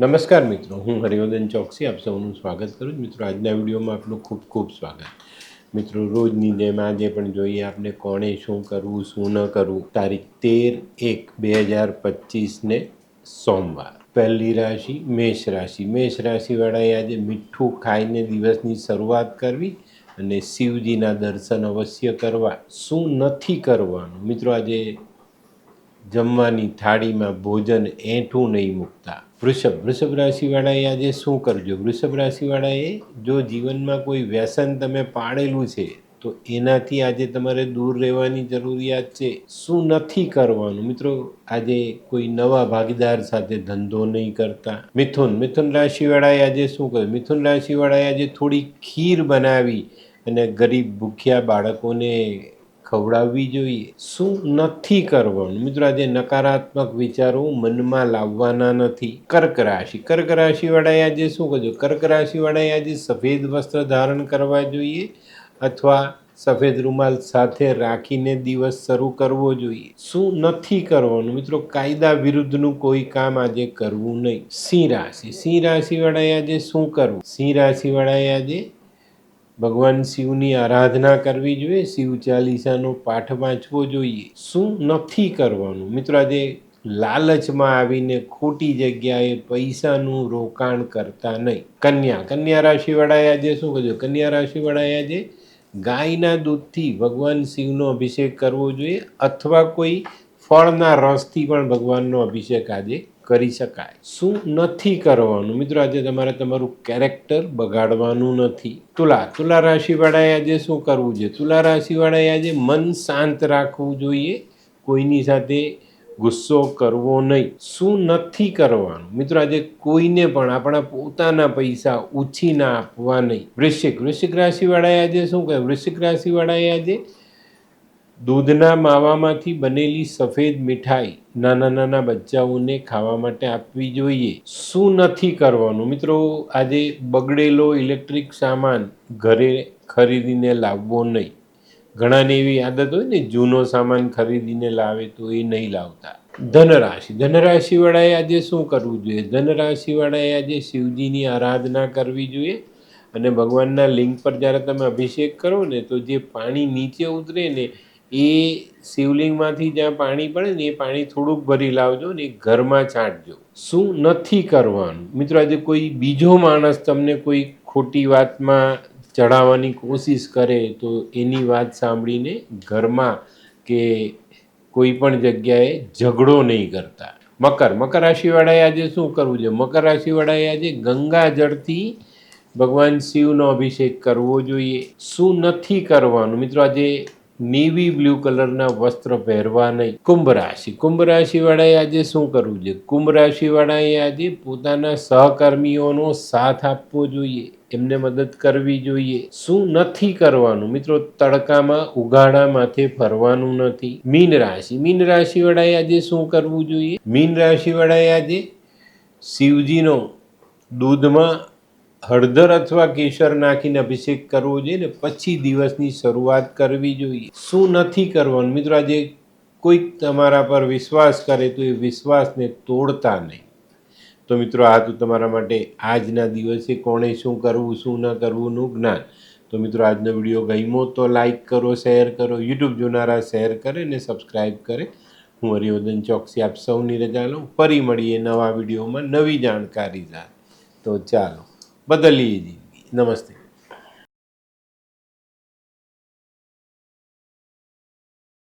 નમસ્કાર મિત્રો, હું હરિવર્ધન ચોકસી, આપ સૌનું સ્વાગત કરું છું. મિત્રો, આજના વિડીયોમાં આપનું ખૂબ ખૂબ સ્વાગત. મિત્રો, રોજની જેમ આજે પણ જોઈએ આપણે કોણે શું કરવું, શું ન કરવું. તારીખ તેર એક બે હજાર પચીસને સોમવાર. પહેલી રાશિ, મેષ રાશિ. મેષ રાશિવાળાએ આજે મીઠું ખાઈને દિવસની શરૂઆત કરવી અને શિવજીના દર્શન અવશ્ય કરવા. શું નથી કરવાનું? મિત્રો, આજે જમવાની થાળીમાં ભોજન એઠું નહીં મૂકતા. વૃષભ વૃષભ રાશિવાળાએ આજે શું કરજો? વૃષભ રાશિવાળાએ જો જીવનમાં કોઈ વ્યસન તમે પાડેલું છે, તો એનાથી આજે તમારે દૂર રહેવાની જરૂરિયાત છે. શું નથી કરવાનું? મિત્રો, આજે કોઈ નવા ભાગીદાર સાથે ધંધો નહીં કરતા. મિથુન મિથુન રાશિવાળાએ આજે શું કર્યું? મિથુન રાશિવાળાએ આજે થોડી ખીર બનાવી અને ગરીબ ભૂખ્યા બાળકોને ખવડાવવી જોઈએ. શું નથી કરવાનું? મિત્રો, આજે નકારાત્મક વિચારો મનમાં લાવવાના નથી. કર્ક રાશિ. કર્ક રાશિવાળાએ આજે શું કરજો કર્ક રાશિવાળાએ આજે સફેદ વસ્ત્ર ધારણ કરવા જોઈએ અથવા સફેદ રૂમાલ સાથે રાખીને દિવસ શરૂ કરવો જોઈએ. શું નથી કરવાનું? મિત્રો, કાયદા વિરુદ્ધનું કોઈ કામ આજે કરવું નહીં. સિંહ રાશિ. સિંહ રાશિવાળાએ આજે શું કરવું? સિંહ રાશિવાળાએ આજે ભગવાન શિવની આરાધના કરવી જોઈએ, શિવ ચાલીસાનો પાઠ વાંચવો જોઈએ. શું નથી કરવાનું? મિત્રો, આજે લાલચમાં આવીને ખોટી જગ્યાએ પૈસાનું રોકાણ કરતા નહીં. કન્યા કન્યા રાશિવાળાએ આજે શું કરજો કન્યા રાશિવાળાએ આજે ગાયના દૂધથી ભગવાન શિવનો અભિષેક કરવો જોઈએ અથવા કોઈ ફળના રસથી પણ ભગવાનનો અભિષેક આજે કરી શકાય. શું નથી કરવાનું? મિત્રો, આજે તમારે તમારું કેરેક્ટર બગાડવાનું નથી. તુલા તુલા રાશિવાળાએ આજે શું કરવું છે? તુલા રાશિવાળાએ આજે મન શાંત રાખવું જોઈએ. કોઈની સાથે ગુસ્સો કરવો નહીં. શું નથી કરવાનું? મિત્રો, આજે કોઈને પણ આપણા પોતાના પૈસા ઉછીના આપવા નહીં. વૃશ્ચિક વૃશ્ચિક રાશિવાળાએ આજે શું કહે વૃશ્ચિક રાશિવાળાએ આજે દૂધના માવામાંથી બનેલી સફેદ મીઠાઈ નાના નાના બચ્ચાઓને ખાવા માટે આપવી જોઈએ. શું નથી કરવાનું? મિત્રો, આજે બગડેલો ઇલેક્ટ્રિક સામાન ઘરે ખરીદીને લાવવો નહીં. ઘણાને એવી આદત હોય ને, જૂનો સામાન ખરીદીને લાવે તો એ નહીં લાવતા. ધનરાશિ. ધનરાશિવાળાએ આજે શું કરવું જોઈએ? ધનરાશિવાળાએ આજે શિવજીની આરાધના કરવી જોઈએ અને ભગવાનના લિંગ પર જ્યારે તમે અભિષેક કરો ને, તો જે પાણી નીચે ઉતરે ને એ શિવલિંગમાંથી જ્યાં પાણી પડે ને એ પાણી થોડુંક ભરી લાવજો ને ઘરમાં છાંટજો. શું નથી કરવાનું? મિત્રો, આજે કોઈ બીજો માણસ તમને કોઈ ખોટી વાતમાં ચડાવવાની કોશિશ કરે તો એની વાત સાંભળીને ઘરમાં કે કોઈ પણ જગ્યાએ ઝઘડો નહીં કરતા. મકર મકર રાશિવાળાએ આજે શું કરવું છે મકર રાશિવાળાએ આજે ગંગા જળથી ભગવાન શિવનો અભિષેક કરવો જોઈએ. શું નથી કરવાનું? મિત્રો, આજે નેવી બ્લુ કલરના વસ્ત્ર પહેરવા નહીં. કુંભ રાશિ. કુંભ રાશિવાળાએ આજે શું કરવું જોઈએ? કુંભ રાશિવાળાએ આજે પોતાના સહકર્મીઓનો સાથ આપવો જોઈએ. એમને મદદ કરવી જોઈએ. શું નથી કરવાનું? મિત્રો, તડકામાં ઉગાડા માથે ફરવાનું નથી. મીન રાશિ. મીન રાશિવાળાએ આજે શું કરવું જોઈએ? મીન રાશિવાળાએ આજે શિવજીનો દૂધમાં હળદર અથવા કેસર નાખીને અભિષેક કરવો જોઈએ ને પછી દિવસની શરૂઆત કરવી જોઈએ. શું નથી કરવાનું? મિત્રો, આજે કોઈક તમારા પર વિશ્વાસ કરે તો એ વિશ્વાસને તોડતા નહીં. તો મિત્રો, આ તો તમારા માટે આજના દિવસે કોણે શું કરવું, શું ન કરવુંનું જ્ઞાન. તો મિત્રો, આજનો વીડિયો ગમ્યો તો લાઈક કરો, શેર કરો, યુટ્યુબ જોનારા શેર કરે ને સબસ્ક્રાઈબ કરે. હું હરિવર્ધન ચોકસી આપ સૌની રજા લઉં. ફરી મળીએ નવા વિડીયોમાં નવી જાણકારી સાથે. તો ચાલો. બદલીએ નમસ્તે.